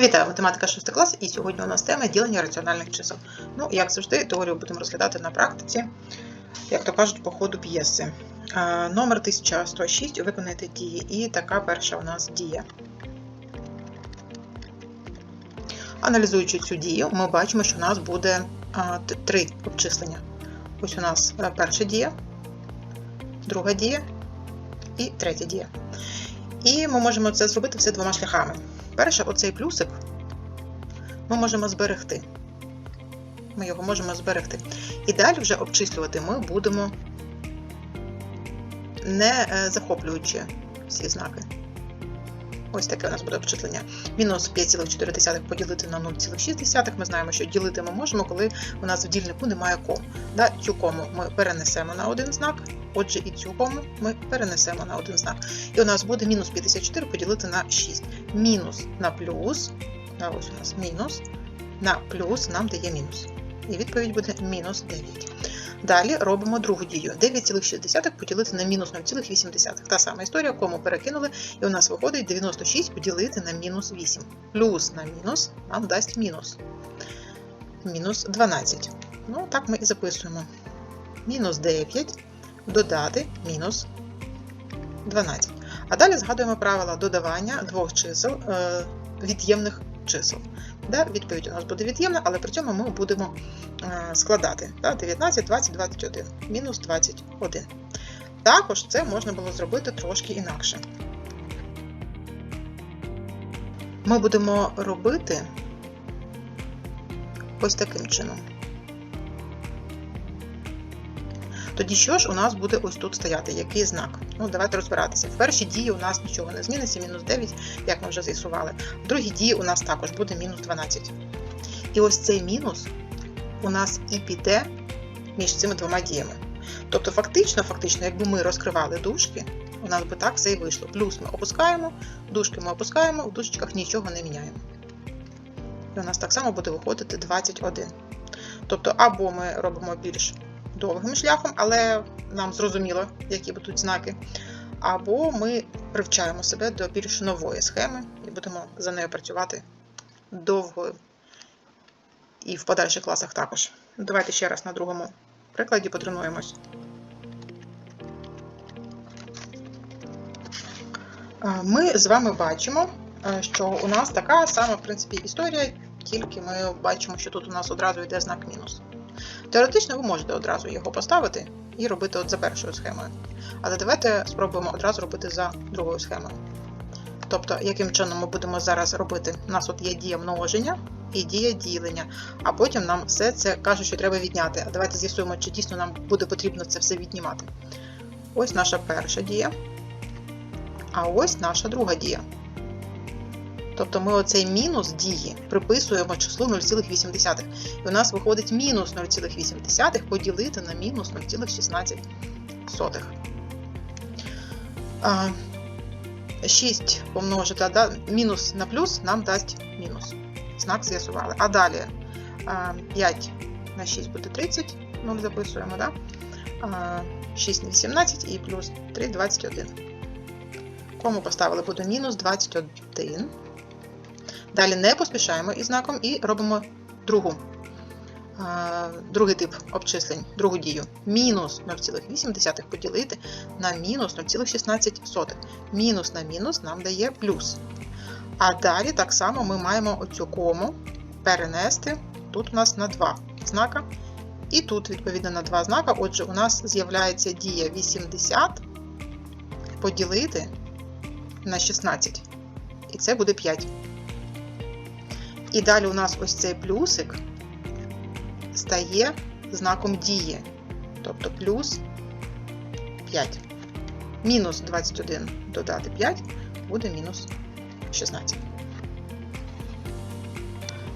Вітаю, математика 6 клас, і сьогодні у нас тема ділення раціональних чисел. Ну, як завжди, теорію будемо розглядати на практиці, як то кажуть, по ходу п'єси. Номер 1106 виконайте дії, і така перша у нас дія. Аналізуючи цю дію, ми бачимо, що у нас буде три обчислення. Ось у нас е, перша дія, друга дія і третя дія. І ми можемо це зробити все двома шляхами. Перше, оцей плюсик ми можемо зберегти. Ми його можемо зберегти. І далі вже обчислювати ми будемо не е, захоплюючи всі знаки. Ось таке у нас буде обчислення. Мінус 5,4 поділити на 0,6. Ми знаємо, що ділити ми можемо, коли у нас в дільнику немає ком. Цю кому ми перенесемо на один знак, отже, і цю кому ми перенесемо на один знак. І у нас буде мінус 54 поділити на 6. Мінус на плюс, ось у нас мінус, на плюс нам дає мінус. І відповідь буде мінус 9. Далі робимо другу дію. 9,6 поділити на мінус 0,8. Та сама історія, кому перекинули, і у нас виходить 96 поділити на мінус 8. Плюс на мінус нам дасть мінус. Мінус 12. Ну, так ми і записуємо. Мінус 9 додати мінус 12. А далі згадуємо правила додавання двох чисел е, від'ємних чисел. Відповідь у нас буде від'ємна, але при цьому ми будемо е, складати да, 19, 20, 21, мінус 21. Також це можна було зробити трошки інакше. Ми будемо робити ось таким чином. Тоді що ж у нас буде ось тут стояти? Який знак? Ну, давайте розбиратися. В першій дії у нас нічого не зміниться, мінус 9, як ми вже з'ясували. В другій дії у нас також буде мінус 12. І ось цей мінус у нас і піде між цими двома діями. Тобто, фактично, фактично, якби ми розкривали дужки, у нас би так все і вийшло. Плюс ми опускаємо, дужки ми опускаємо, в дужечках нічого не міняємо. І у нас так само буде виходити 21. Тобто, або ми робимо більш довгим шляхом, але нам зрозуміло, які будуть знаки. Або ми привчаємо себе до більш нової схеми і будемо за нею працювати довго і в подальших класах також. Давайте ще раз на другому прикладі потренуємось. Е, Ми з вами бачимо, е, що у нас така сама, в принципі, історія, тільки ми бачимо, що тут у нас одразу йде знак мінус. Теоретично ви можете одразу його поставити і робити от за першою схемою. Але давайте спробуємо одразу робити за другою схемою. Тобто, яким чином ми будемо зараз робити? У нас от є дія множення і дія ділення, а потім нам все це кажуть, що треба відняти. А давайте з'ясуємо, чи дійсно нам буде потрібно це все віднімати. Ось наша перша дія, а ось наша друга дія. Тобто ми оцей мінус дії приписуємо числу 0,8. І у нас виходить мінус 0,8 поділити на мінус 0,16. А, 6 помножити да, мінус на плюс нам дасть мінус. Знак з'ясували. А далі а, 5 на 6 буде 30, 0 записуємо, да? а, 6 на 18 і плюс 3 21. Кому поставили буде мінус 21. Далі не поспішаємо із знаком і робимо другу, другий тип обчислень, другу дію. Мінус 0,8 поділити на мінус 0,16. Мінус на мінус нам дає плюс. А далі так само ми маємо оцю кому перенести тут у нас на два знака. І тут, відповідно, на два знака. Отже, у нас з'являється дія 80 поділити на 16. І це буде 5. І далі у нас ось цей плюсик стає знаком дії. Тобто плюс 5. Мінус 21 додати 5 буде мінус 16.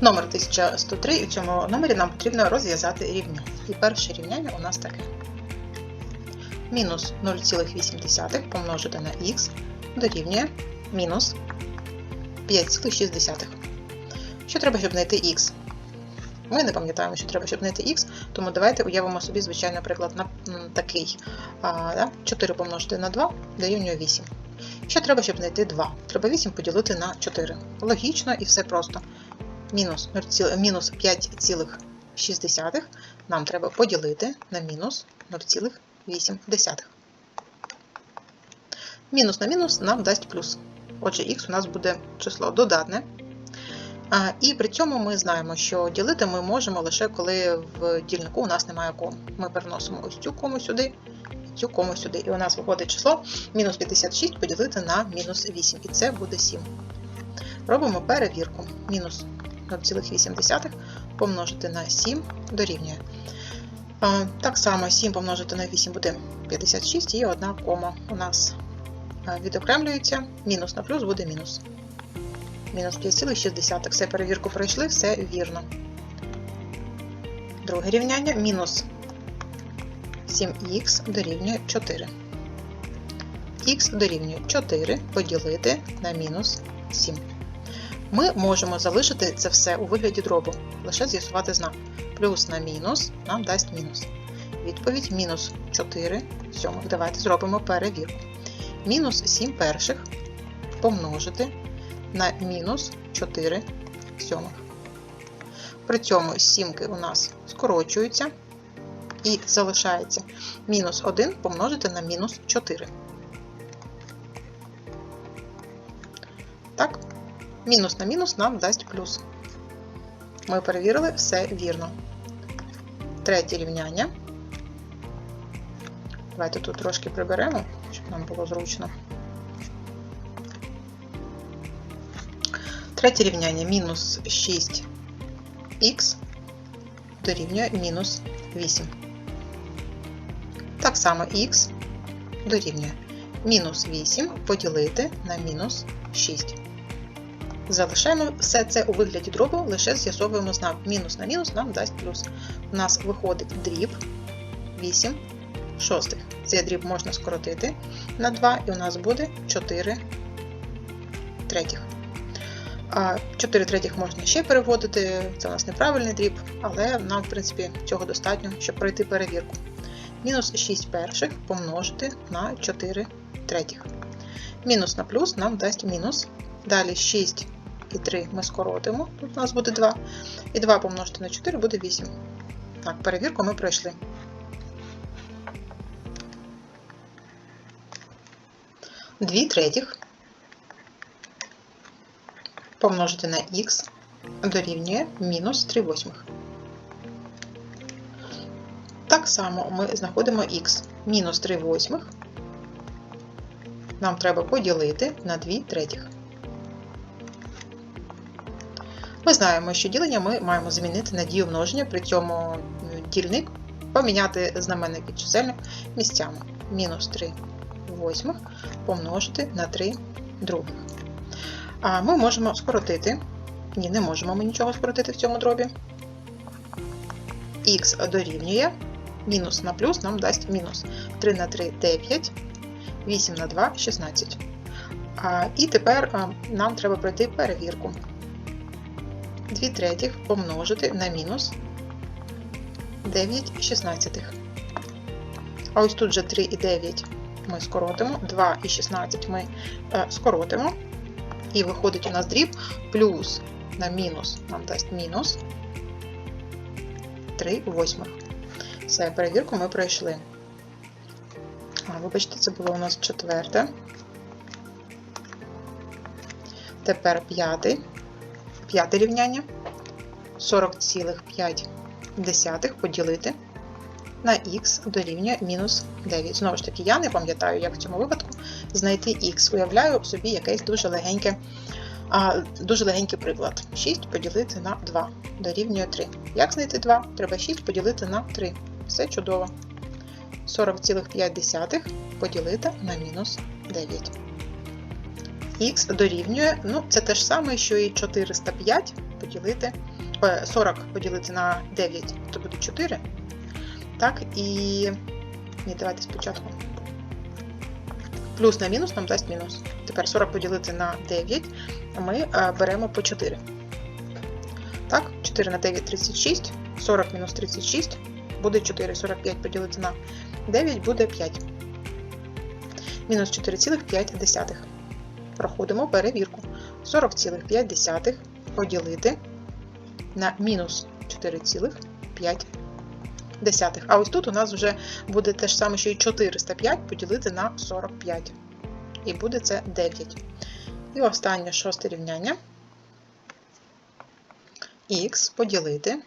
Номер 1103, і в цьому номері нам потрібно розв'язати рівняння. І перше рівняння у нас таке. Мінус 0,8 помножити на х дорівнює мінус 5,6. Що треба, щоб знайти х? Ми не пам'ятаємо, що треба, щоб знайти х, тому давайте уявимо собі, звичайно, приклад на такий. А, да? 4 помножити на 2 дорівнює 8. Ще треба, щоб знайти 2. Треба 8 поділити на 4. Логічно і все просто. Мінус мінус 5,6 нам треба поділити на мінус 0,8. Мінус на мінус нам дасть плюс. Отже, х у нас буде число додатне. І при цьому ми знаємо, що ділити ми можемо лише коли в дільнику у нас немає кому. Ми переносимо ось цю кому сюди, цю кому сюди. І у нас виходить число мінус 56 поділити на мінус 8. І це буде 7. Робимо перевірку. Мінус 0,8 помножити на 7 дорівнює. Так само 7 помножити на 8 буде 56 і одна кома у нас відокремлюється. Мінус на плюс буде мінус. Мінус 5,6. Все перевірку пройшли, все вірно. Друге рівняння мінус 7х дорівнює 4. Х дорівнює 4 поділити на мінус 7. Ми можемо залишити це все у вигляді дробу, лише з'ясувати знак. Плюс на мінус нам дасть мінус. Відповідь мінус 4 сьомих. Давайте зробимо перевірку. Мінус 7 перших помножити на мінус 4 сьомих. При цьому сімки у нас скорочуються і залишається мінус 1 помножити на мінус 4. Так, мінус на мінус нам дасть плюс. Ми перевірили все вірно. Третє рівняння. Давайте тут трошки приберемо, щоб нам було зручно. Третє рівняння мінус 6х дорівнює мінус 8. Так само х дорівнює мінус 8 поділити на мінус 6. Залишаємо все це у вигляді дробу, лише з'ясовуємо знак мінус на мінус нам дасть плюс. У нас виходить дріб 8 шостих. Цей дріб можна скоротити на 2, і у нас буде 4 третіх. 4 третіх можна ще переводити, це у нас неправильний дріб, але нам, в принципі, цього достатньо, щоб пройти перевірку. Мінус 6 перших помножити на 4 третіх. Мінус на плюс нам дасть мінус. Далі 6 і 3 ми скоротимо, тут у нас буде 2. І 2 помножити на 4 буде 8. Так, перевірку ми пройшли. Дві третіх помножити на х дорівнює мінус 3 восьмих. Так само ми знаходимо х мінус 3 восьмих. Нам треба поділити на 2 третіх. Ми знаємо, що ділення ми маємо замінити на дію множення, при цьому дільник поміняти знаменник і чисельник місцями. Мінус 3 восьмих помножити на 3 других. А ми можемо скоротити. Ні, не можемо ми нічого скоротити в цьому дробі. Х дорівнює. Мінус на плюс нам дасть мінус. 3 на 3 9, 8 на 2 16. А, І тепер нам треба пройти перевірку. 2 третіх помножити на мінус 9 шістнадцятих. А ось тут же 3 і 9 ми скоротимо, 2 і 16 ми е, скоротимо. І виходить у нас дріб плюс на мінус нам дасть мінус 3 восьмих. Все, перевірку ми пройшли. А, Вибачте, це було у нас четверте. Тепер п'яте. П'яте рівняння. 40,5 поділити на х дорівнює мінус 9. Знову ж таки, я не пам'ятаю, як в цьому випадку знайти х. Уявляю собі якийсь дуже легеньке, а, дуже легенький приклад. 6 поділити на 2 дорівнює 3. Як знайти 2? Треба 6 поділити на 3. Все чудово. 40,5 поділити на мінус 9. Х дорівнює, ну, це те ж саме, що і 405 поділити, 40 поділити на 9, то буде 4. Так, і. Ні, давайте спочатку. Плюс на мінус нам дасть мінус. Тепер 40 поділити на 9, ми беремо по 4. Так, 4 на 9 36, 40 мінус 36 буде 4, 45 поділити на 9 буде 5. Мінус 4,5. Проходимо перевірку. 40,5 поділити на мінус 4,5. А ось тут у нас вже буде те ж саме, що і 405 поділити на 45. І буде це 9. І останнє шосте рівняння. Х поділити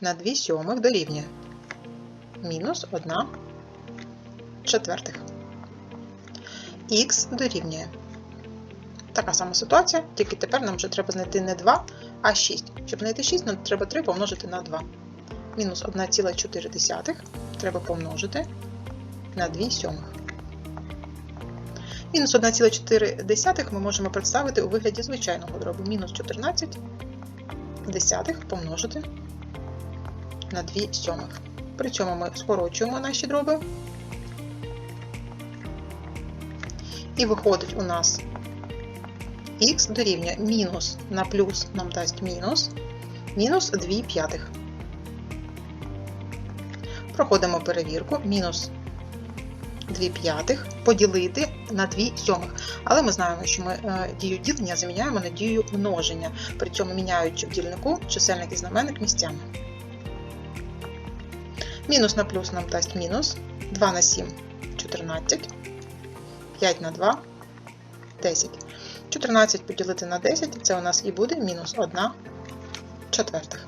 на 2 сьомих дорівнює мінус 1 четвертих. Х дорівнює. Така сама ситуація, тільки тепер нам вже треба знайти не 2, а 6. Щоб знайти 6, нам треба 3 помножити на 2. Мінус 1,4 треба помножити на 2 сьомих. Мінус 1,4 ми можемо представити у вигляді звичайного дробу. Мінус 14 десятих помножити на 2 сьомих. При цьому ми скорочуємо наші дроби. І виходить у нас х дорівнює мінус на плюс нам дасть мінус, мінус 2 п'ятих. Проходимо перевірку, мінус 2 п'ятих поділити на 2 сьомих. Але ми знаємо, що ми е, дію ділення заміняємо на дію множення, при цьому міняючи в дільнику чисельник і знаменник місцями. Мінус на плюс нам дасть мінус, 2 на 7 14, 5 на 2 10. 14 поділити на 10 це у нас і буде мінус 1 четвертих.